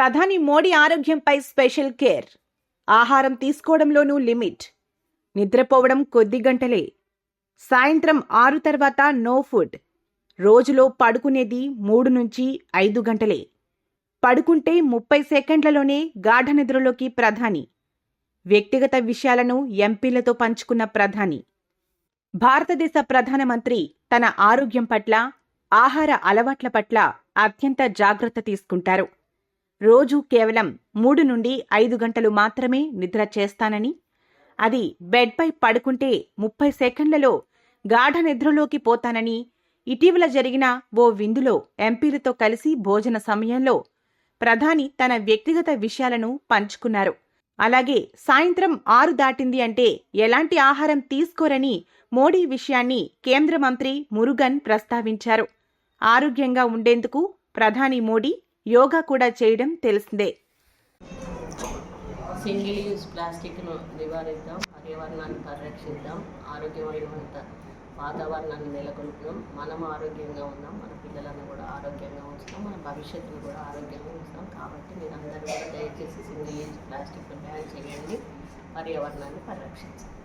ప్రధాని మోడీ ఆరోగ్యంపై special care. ఆహారం తీసుకోవడంలోనూ లిమిట్. నిద్రపోవడం కొద్ది గంటలే. సాయంత్రం ఆరు తర్వాత నో ఫుడ్. రోజులో పడుకునేది మూడు నుంచి ఐదు గంటలే. పడుకుంటే ముప్పై సెకండ్లలోనే గాఢ నిద్రలోకి ప్రధాని. వ్యక్తిగత విషయాలను ఎంపీలతో పంచుకున్న ప్రధాని. భారతదేశ ప్రధానమంత్రి తన ఆరోగ్యం పట్ల ఆహార అలవాట్ల పట్ల అత్యంత జాగ్రత్త తీసుకుంటారు. రోజు కేవలం మూడు నుండి ఐదు గంటలు మాత్రమే నిద్ర చేస్తానని అది బెడ్పై పడుకుంటే ముప్పై సెకండ్లలో గాఢ నిద్రలోకి పోతానని ఇటీవల జరిగిన ఓ విందులో ఎంపీలతో కలిసి భోజన సమయంలో ప్రధాని తన వ్యక్తిగత విషయాలను పంచుకున్నారు. అలాగే సాయంత్రం ఆరు దాటింది అంటే ఎలాంటి ఆహారం తీసుకోరని మోడీ విషయాన్ని కేంద్ర మంత్రి మురుగన్ ప్రస్తావించారు. ఆరోగ్యంగా ఉండేందుకు ప్రధాని మోడీ యోగా కూడా చేయడం తెలిసిందే. సింగిల్ యూజ్ ప్లాస్టిక్ను నివారిద్దాం పర్యావరణాన్ని పరిరక్షిద్దాం ఆరోగ్యమైనంత వాతావరణాన్ని నెలకొల్పుదాం మనం ఆరోగ్యంగా ఉన్నాం మన పిల్లలను కూడా ఆరోగ్యంగా ఉంచుతాం మన భవిష్యత్తును కూడా ఆరోగ్యంగా ఉంచుతాం. కాబట్టి మీరు అందరూ కూడా దయచేసి సింగిల్ యూజ్ ప్లాస్టిక్ బ్యాన్ చేయండి పర్యావరణాన్ని పరిరక్షించండి.